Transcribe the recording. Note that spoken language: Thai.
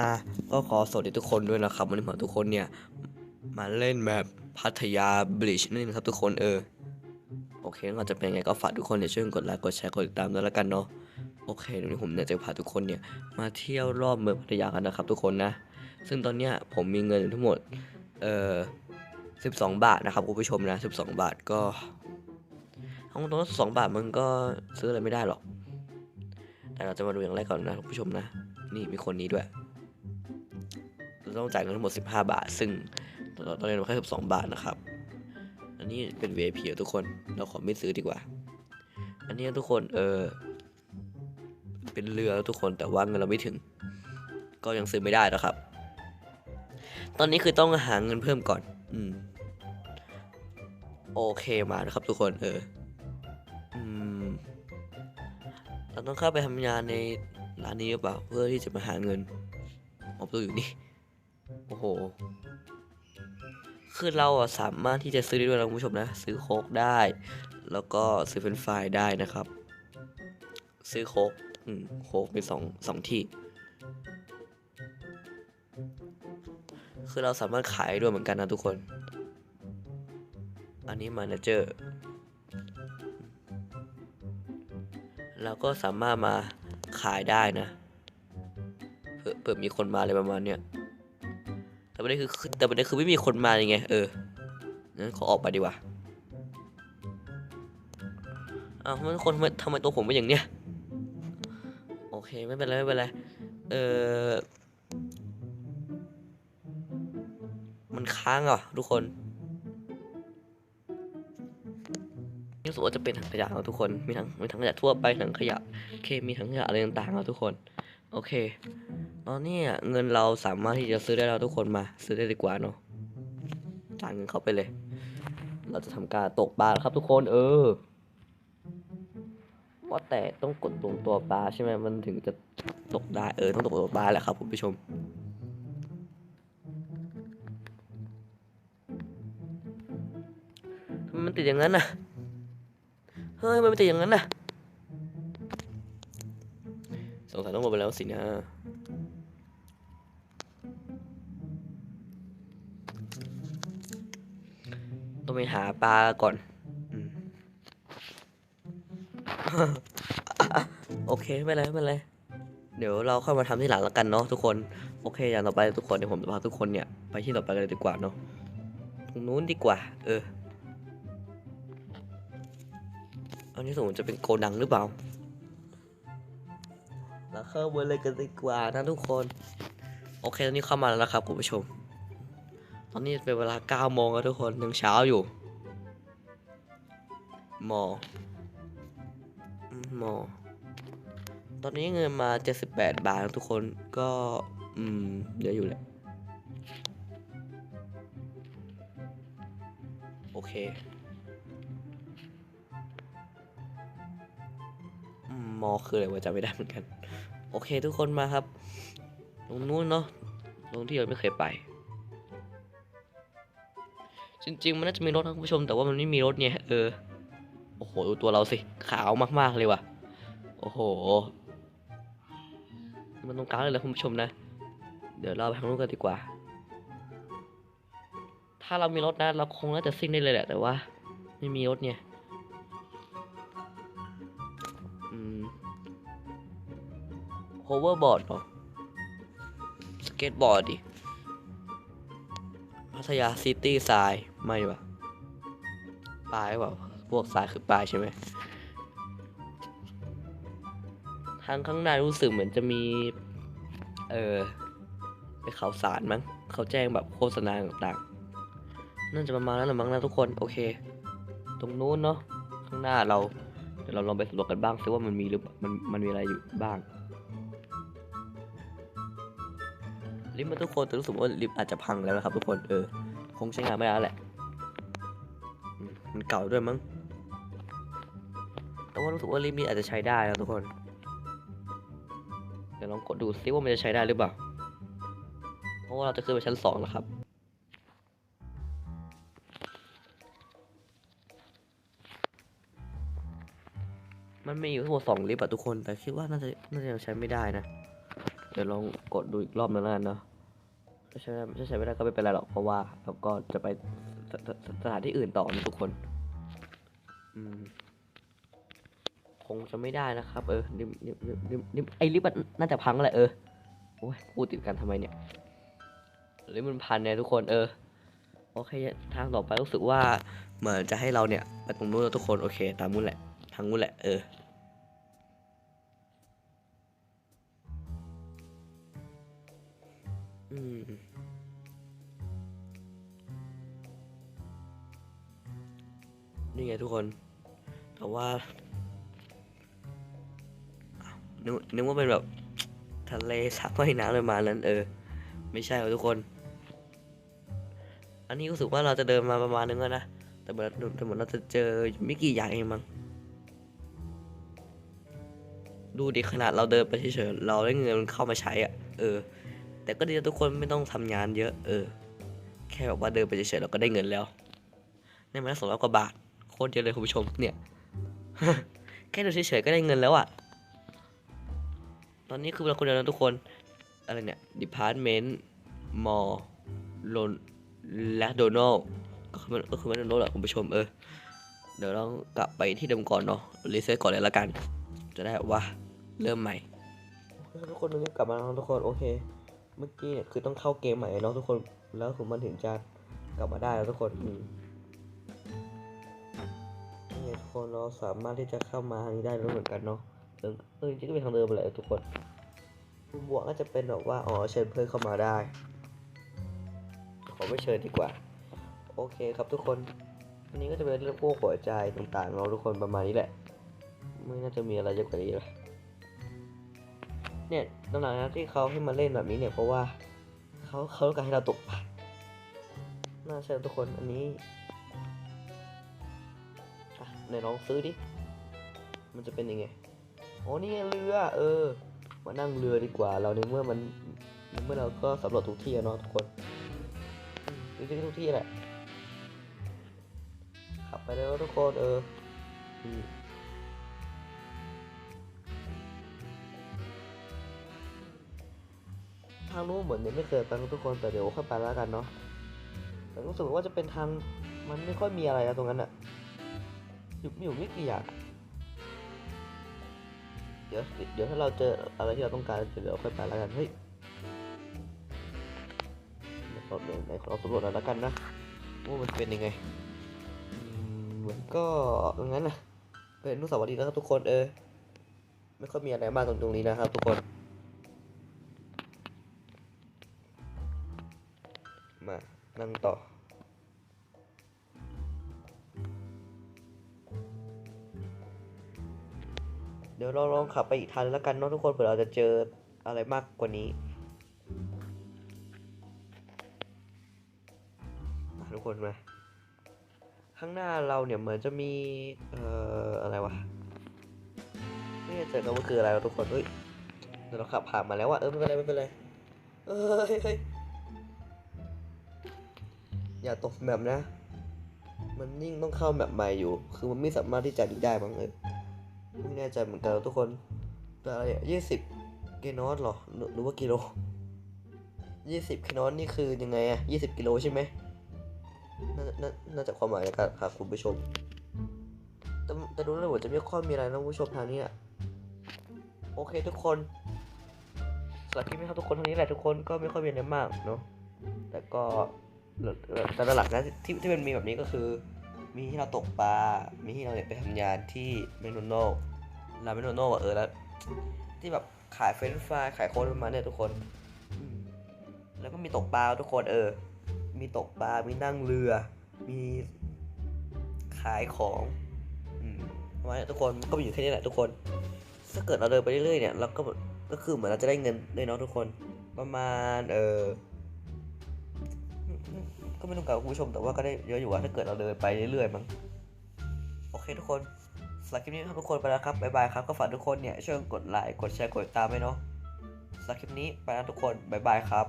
อะก็ขอสวัสดีทุกคนด้วยนะครับวันนี้ผมทุกคนเนี่ยมาเล่นแบบพัทยาบลิชนั่นเองครับทุกคนเออโอเคก็จะเป็นไงก็ฝากทุกคนเนี่ยช่วยกดไลค์กดแชร์กดติดตามด้วยแล้วกันเนาะโอเคเดี๋ยวนี้ผมเนี่ยจะพาทุกคนเนี่ยมาเที่ยวรอบเมืองพัทยากันนะครับ ทุกคนนะซึ่งตอนเนี้ยผมมีเงินทั้งหมดเอ่อ12 บาทนะครับคุณผู้ชมนะ 12 บาทก็เอาตรงสองบาทมันก็ซื้ออะไรไม่ได้หรอกแต่เราจะมาดูอย่างแรกก่อนนะคุณผู้ชมนะ นี่มีคนนี้ด้วย เราต้องจ่ายเงินทั้งหมด 15 บาท ซึ่งตอนนี้เราแค่12 บาทนะครับ อันนี้เป็น VIP อทุกคน เราขอไม่ซื้อดีกว่า อันนี้ทุกคน เออ เป็นเรือทุกคน แต่ว่าเงินเราไม่ถึง ก็ยังซื้อไม่ได้นะครับ ตอนนี้คือต้องหาเงินเพิ่มก่อน อืม โอเคมานะครับทุกคน เออ อืม เราต้องเข้าไปทำงานในร้านนี้หรือเปล่า เพื่อที่จะมาหาเงินออกตัวอยู่นี่ โห คือเราอะสามารถที่จะซื้อได้ด้วยนะคุณผู้ชมนะ ซื้อโคกได้ แล้วก็ซื้อเฟรนฟรายได้นะครับ ซื้อโคกอืมโค้กมีสองสองที่ คือเราสามารถขายด้วยเหมือนกันนะทุกคน อันนี้มาเนเจอร์เราก็สามารถมาขายได้นะเผื่อเผื่อมีคนมาอะไรประมาณเนี้ย แต่ประเด็นคือแต่ประเด็นคือไม่มีคนมายังไงเอองั้นขอออกไปดีกว่าอ้าวมันคนทำไมทำไมตัวผมเป็นอย่างเนี้ยโอเคไม่เป็นไรไม่เป็นไรเออมันค้างอะทุกคนรู้สึกว่าจะเป็นถังขยะครับทุกคน มีถังมีถังขยะทั่วไปถังขยะเคมีถังขยะอะไรต่างๆครับทุกคน โอเคตอนนี้เงินเราสามารถที่จะซื้อได้แล้วทุกคนมาซื้อได้ดีกว่าเนาะจ่ายเงินเข้าไปเลย เราจะทำการตกปลาครับทุกคนเออว่าแต่ต้องกดตรงตัวปลาใช่ไหมมันถึงจะตกได้เออต้องตกตัวปลาแหละครับคุณผู้ชมทำไมมันติดอย่างนั้นน่ะเฮ้ยมมันติดอย่างนั้นน่ะ สงสัยต้องหมดไปแล้วสินะต้องไปหาปลาก่อน โอเค ไม่เป็นไรไม่เป็นไร เดี๋ยวเราเข้ามาทำที่หลังแล้วกันเนาะทุกคน โอเค อย่างต่อไปทุกคนเดี๋ยวผมจะพาทุกคนเนี่ย ไปที่ต่อไปกันเลยดีกว่าเนาะ ตรงนู้นดีกว่า เออ อันนี้สมมติจะเป็นโกดังหรือเปล่า แล้วเข้าไปเลยกันดีกว่านะทุกคน โอเคตอนนี้เข้ามาแล้วนะครับคุณผู้ชม ตอนนี้เป็นเวลา9โมงแล้วทุกคนยังเช้าอยู่มอมมอตอนนี้เงินมา 78 บาทนะทุกคนก็ อืมเยอะอยู่แหละโอเค มอคืออะไรวะจำไม่ได้เหมือนกัน โอเคทุกคนมาครับ ตรงนู้นเนาะตรงที่เราไม่เคยไป จริงๆ มันน่าจะมีรถนะคุณผู้ชม แต่ว่ามันไม่มีรถเนี่ยเออโอ้โหดูตัวเราสิขาวมากๆเลยว่ะโอ้โห มันตรงกลางเลยนะคุณผู้ชมนะ เดี๋ยวเราไปทางนู้นกันดีกว่า ถ้าเรามีรถนะเราคงน่าจะซิ่งได้เลยแหละแต่ว่า ไม่มีรถเนี่ย โฮเวอร์บอร์ดเหรอ สเก็ตบอร์ดดิ พัทยาซิตี้ทราย ไม่วะปลายเปล่าพวกทรายคือปลายใช่ไหม ทางข้างหน้ารู้สึกเหมือนจะมี เออเป็นข่าวสารมั้ง เขาแจ้งแบบโฆษณาต่างๆ น่าจะประมาณนั้นแหละมั้งนะทุกคน โอเค ตรงนู้นเนาะ ข้างหน้าเรา เดี๋ยวเราลองไปสำรวจกันบ้างซิว่ามันมีหรือมันมันมีอะไรอยู่บ้าง ลิฟต์มันทุกคนแต่รู้สึกว่าลิฟต์อาจจะพังแล้วนะครับทุกคนเออคงใช้งานไม่ได้แล้วแหละมมันเก่าด้วยมั้งแต่ว่ารู้สึกว่าลิฟต์นี้อาจจะใช้ได้นะทุกคนเดี๋ยวลองกดดูซิว่ามันจะใช้ได้หรือเปล่าเพราะว่าเราจะขึ้นไปชั้นสองแล้วครับ มันมีอยู่ทั้งหมดสองลิฟต์อะทุกคน แต่คิดว่าน่าจะน่าจะยังใช้ไม่ได้นะ เดี๋ยวลองกดดูอีกรอบนึงแล้วกันเนาะถ้าใช้ถ้าใช้ไม่ได้ก็ไม่เป็นไรหรอก เพราะว่าเราก็จะไปสสสสถานที่อื่นต่อนะทุกคน อืม คงจะไม่ได้นะครับ เออริมริมริมริมริมไอลิฟต์มันน่าจะพังแหละเออ โอ้ยพูดติดกันทำไมเนี่ยลิฟต์มันพันเนี่ยทุกคน เออ โอเค ทางต่อไปรู้สึกว่า เหมือนจะให้เราเนี่ยไปตรงนู้นแล้วทุกคน โอเค ตามนู้นแหละางนู้นแหละ เออ อืม นี่ไงทุกคน แต่ว่านึกนึกว่าเป็นแบบ ทะเลสระว่ายน้ำประมานั้น เออ ไม่ใช่ครับทุกคน อันนี้รู้สึกว่าเราจะเดินมาประมาณนึงแล้วนะแต่เหมือนแต่เหมือนเราจะเจอไม่กี่อย่างเองมั้ง ดูดิขนาดเราเดินไปเฉยๆเราได้เงินเข้ามาใช้อะเออ แต่ก็ดีนะทุกคนไม่ต้องทำงานเยอะ เออ แค่แบบว่าเดินไปเฉยๆเราก็ได้เงินแล้วได้มาสองร้อยกว่าบาทโคตรเยอะเลยคุณผู้ชมเนี่ยแค่เดินเฉยๆก็ได้เงินแล้วอะตอนนี้คือเราคนเดียวนะทุกคนอะไรเนี่ย Department Mall ลนและโดนัลก็คือมันก็คือมันโดนัลแหละคุณผู้ชมเออเดี๋ยวเรากลับไปที่เดิมก่อนเนาะรีเซ็ตก่อนเลยละกัน จะได้ว่าเริ่มใหม่ทุกคนตอนนี้กลับมาแล้วทุกคนโอเค เมื่อกี้เนี่ยคือต้องเข้าเกมใหม่เนาะทุกคนแล้วถึงมันถึงจะกลับมาได้แล้วทุกคนอืมนี่ทุกคนเราสามารถที่จะเข้ามาทางนี้ได้แล้วเหมือนกันเนาะเออเออจริงก็เป็นทางเดิมไปเลยทุกคนบวกก็จะเป็นแบบว่าอ๋อเชิญเพื่อนเข้ามาได้ ขอไม่เชิญดีกว่า โอเคครับทุกคนอันนี้ก็จะเป็นเรื่องพวกหัวใจต่างๆเนาทุกคนประมาณนี้แหละ ไม่น่าจะมีอะไรเยอะกว่านี้เลยเนี่ยตอนหลังนะที่เขาให้มาเล่นแบบนี้เนี่ยเพราะว่าเขาเขาต้องการให้เราตกปลาน่าใช่ทุกคนอันนี้อะไหนลองซื้อดิ มันจะเป็นยังไงโอ้นี่เรือ เออ มานั่งเรือดีกว่า เราในเมื่อมันเมื่อเราก็สำรวจทุกที่เนาะทุกคนอืมจริงๆทุกที่แหละขับไปแล้วทุกคนเออ ทางนู้นเหมือนยังไม่เคยไปทุกคนแต่เดี๋ยวค่อยไปแล้วกันเนาะแต่รู้สึกว่าจะเป็นทางมันไม่ค่อยมีอะไรนะตรงนั้นอะอยู่อยู่ไม่กี่อย่างเดี๋ยวเดี๋ยวถ้าเราเจออะไรที่เราต้องการเดี๋ยวค่อยไปแล้วกันเฮ้ยเดี๋ยวเราเดี๋ยวไหนขอเราสำรวจหน่อยแล้วกันนะว่ามันเป็นยังไงเหมือนก็งั้นนะเป็นอนุสาวรีย์นะครับทุกคนเออไม่ค่อยมีอะไรมากตรงตรงนี้นะครับทุกคน มานั่งต่อ เดี๋ยวเราลองขับไปอีกทางแล้วกันเนาะทุกคนเผื่อเราจะเจออะไรมากกว่านี้ทุกคนมาข้างหน้าเราเนี่ยเหมือนจะมีเอ่ออะไรวะไม่แน่ใจกันว่าคืออะไรทุกคนเฮ้ยเดี๋ยวเราขับผ่านมาแล้วอะเออไม่เป็นไรไม่เป็นไรเออเฮ้ย อย่าตกแบบนะ มันยิ่งต้องเข้าแบบใหม่อยู่ คือมันไม่สามารถที่จะดีได้มั้งเออไม่แน่ใจเหมือนกันทุกคนแต่อะไรอะยี่สิบกิโลหรอหรือรือว่ากิโลยี่สิบกิโลนี่คือยังไงอะยี่สิบกิโลใช่ไหมน่าน่าน่าจะความหมายนะครับครับคุณผู้ชม แต่แต่ดูแล้วเหมือนจะไม่ค่อยมีอะไรนะคุณผู้ชมทางนี้อะโอเคทุกคนสำหรับคลิปนี้ครับทุกคนเท่านี้แหละทุกคนก็ไม่ค่อยมีอะไรมากเนาะแต่ก็ แต่หลักๆนะที่ที่มันมีแบบนี้ก็คือ มีที่เราตกปลา มีที่เราเนี่ยไปทำงานที่แมคโนัลล์ร้านแมคโนัลล์อะเออแล้ว ที่แบบขายเฟรนฟรายขายโค้ดประมาณเนี่ยทุกคน แล้วก็มีตกปลาทุกคนเออ มีตกปลา มีนั่งเรือ มีขายของอมประมาณเนี้ยทุกคนก็อยู่แค่นี้แหละทุกคน ถ้าเกิดเราเดินไปเรื่อยๆเนี่ยเราก็ก็คือเหมือนเราจะได้เงินด้วยเนาะทุกคน ประมาณเออ ก็ไม่ต้องการคุณผู้ชมแต่ว่าก็ได้เยอะอยู่ว่าถ้าเกิดเราเดินไปเรื่อยๆมั้งโอเคทุกคนสำหรับคลิปนี้ทุกคนไปแล้วครับบ๊ายบายครับก็ฝากทุกคนเนี่ยช่วยกดไลค์กดแชร์กดติดตามไว้เนาะสำหรับคลิปนี้ไปแล้วทุกคนบ๊ายบายครับ